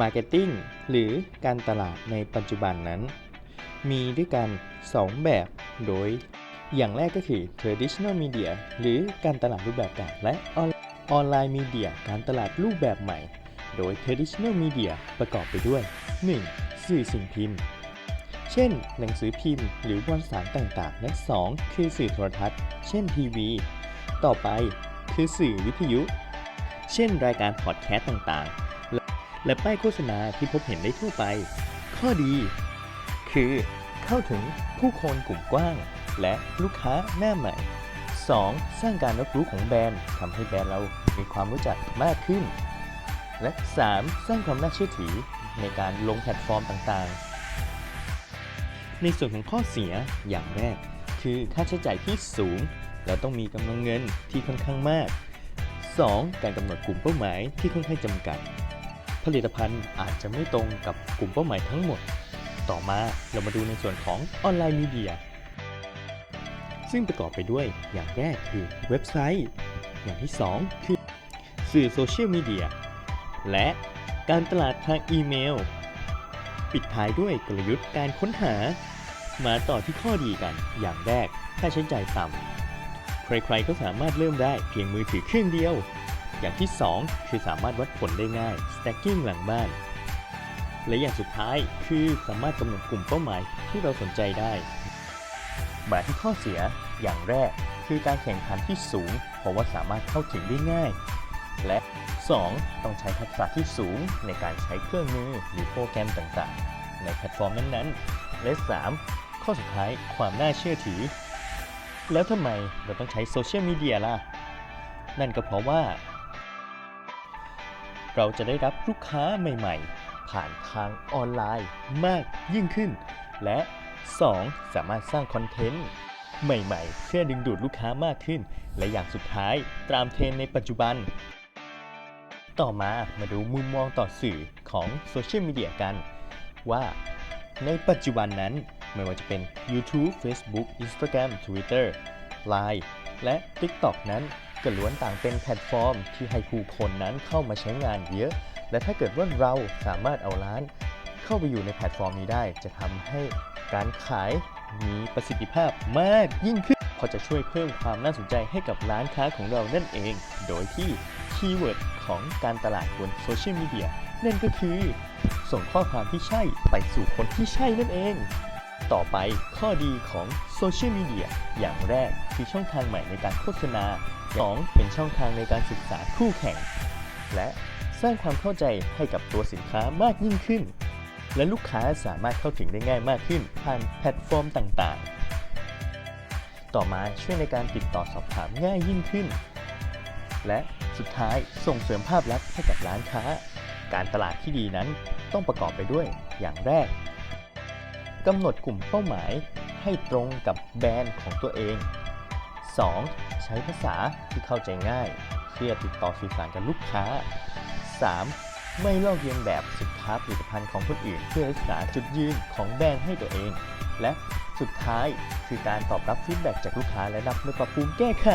Marketing หรือการตลาดในปัจจุบันนั้น มีด้วยกัน 2 แบบ โดย อย่างแรกก็คือ traditional media หรือการตลาดรูปแบบเก่าและออนไลน์มีเดียการตลาดรูปแบบใหม่ โดย traditional media ประกอบไปด้วย 1. สื่อสิ่งพิมพ์ เช่น หนังสือพิมพ์หรือวารสารต่างๆ และ 2. คือสื่อโทรทัศน์ เช่นทีวี ต่อไปคือสื่อวิทยุ เช่นรายการพอดแคสต์ต่างๆ และป้ายโฆษณาที่พบเห็นได้ทั่วไป ข้อดี คือ เข้าถึงผู้คนกลุ่มกว้าง และลูกค้าหน้าใหม่ 2. สร้างการรับรู้ของแบรนด์ทำให้แบรนด์เรามีความรู้จักมากขึ้น และ 3. สร้างความน่าเชื่อถือในการลงแพลตฟอร์มต่างๆ ในส่วนของข้อเสียอย่างแรก คือค่าใช้จ่ายที่สูงและต้องมีกำลังเงินที่ค่อนข้างมาก 2. การกำหนดกลุ่มเป้าหมายที่ค่อนข้างจำกัด ผลิตภัณฑ์อาจจะไม่ตรงกับกลุ่มเป้าหมายทั้งหมด ต่อมาเรามาดูในส่วนของออนไลน์มีเดีย ซึ่งประกอบไปด้วยอย่างแรกคือเว็บไซต์ อย่างที่ 2 คือสื่อโซเชียลมีเดีย และการตลาดทางอีเมล ปิดท้ายด้วยกลยุทธ์การค้นหา มาต่อที่ข้อดีกัน อย่างแรกค่าใช้จ่ายต่ำใครๆก็สามารถเริ่มได้เพียงมือถือเครื่องเดียว อย่างที่ 2 คือสามารถวัดผลได้ง่าย stacking หลังบ้าน และอย่างสุดท้ายคือสามารถกำหนดกลุ่มเป้าหมายที่เราสนใจได้ มาที่ข้อเสียอย่างแรกคือการแข่งขันที่สูง เพราะว่าสามารถเข้าถึงได้ง่าย และ 2. ต้องใช้ทักษะที่สูงในการใช้เครื่องมือหรือโปรแกรมต่างๆ ในแพลตฟอร์มนั้นๆ และ 3. ข้อสุดท้ายความน่าเชื่อถือ แล้วทำไมเราต้องใช้โซเชียลมีเดียล่ะ นั่นก็เพราะว่า เราจะได้รับลูกค้าใหม่ๆ ผ่านทางออนไลน์มากยิ่งขึ้น และ 2. สามารถสร้างคอนเทนต์ใหม่ๆ เพื่อดึงดูดลูกค้ามากขึ้น และอย่างสุดท้ายตามเทรนในปัจจุบัน ต่อมามาดูมุมมองต่อสื่อของโซเชียลมีเดียกัน ว่าในปัจจุบันนั้นไม่ว่าจะเป็น YouTube Facebook Instagram Twitter Line และ TikTok นั้น ก็ล้วนต่างเป็นแพลตฟอร์ม ที่ให้ผู้คนนั้นเข้ามาใช้งานเยอะ และถ้าเกิดว่าเราสามารถเอาร้าน เข้าไปอยู่ในแพลตฟอร์มนี้ได้ จะทำให้การขายมีประสิทธิภาพมากยิ่งขึ้นเพราะจะช่วยเพิ่มความน่าสนใจให้กับร้านค้าของเรานั่นเอง โดยที่คีย์เวิร์ดของการตลาดบนโซเชียลมีเดียนั่นก็คือ ส่งข้อความที่ใช่ไปสู่คนที่ใช่นั่นเอง ต่อไปข้อดีของโซเชียลมีเดียอย่างแรกคือช่องทางใหม่ในการโฆษณา 2. เป็นช่องทางในการศึกษาคู่แข่ง และสร้างความเข้าใจให้กับตัวสินค้ามากยิ่งขึ้น และลูกค้าสามารถเข้าถึงได้ง่ายมากขึ้นผ่านแพลตฟอร์มต่างๆ ต่อมาช่วยในการติดต่อสอบถามง่ายยิ่งขึ้น และสุดท้ายส่งเสริมภาพลักษณ์ให้กับร้านค้า การตลาดที่ดีนั้นต้องประกอบไปด้วยอย่างแรกกำหนดกลุ่มเป้าหมายให้ตรงกับแบรนด์ของตัวเอง 2. ใช้ภาษาที่เข้าใจง่ายเพื่อติดต่อสื่อสารกับลูกค้า 3. ไม่ลอกเลียนแบบสินค้าผลิตภัณฑ์ของคนอื่น เพื่อรักษาจุดยืนของแบรนด์ให้ตัวเอง และสุดท้ายคือการตอบรับฟีดแบ็กจากลูกค้าและนำไปปรับปรุงแก้ไข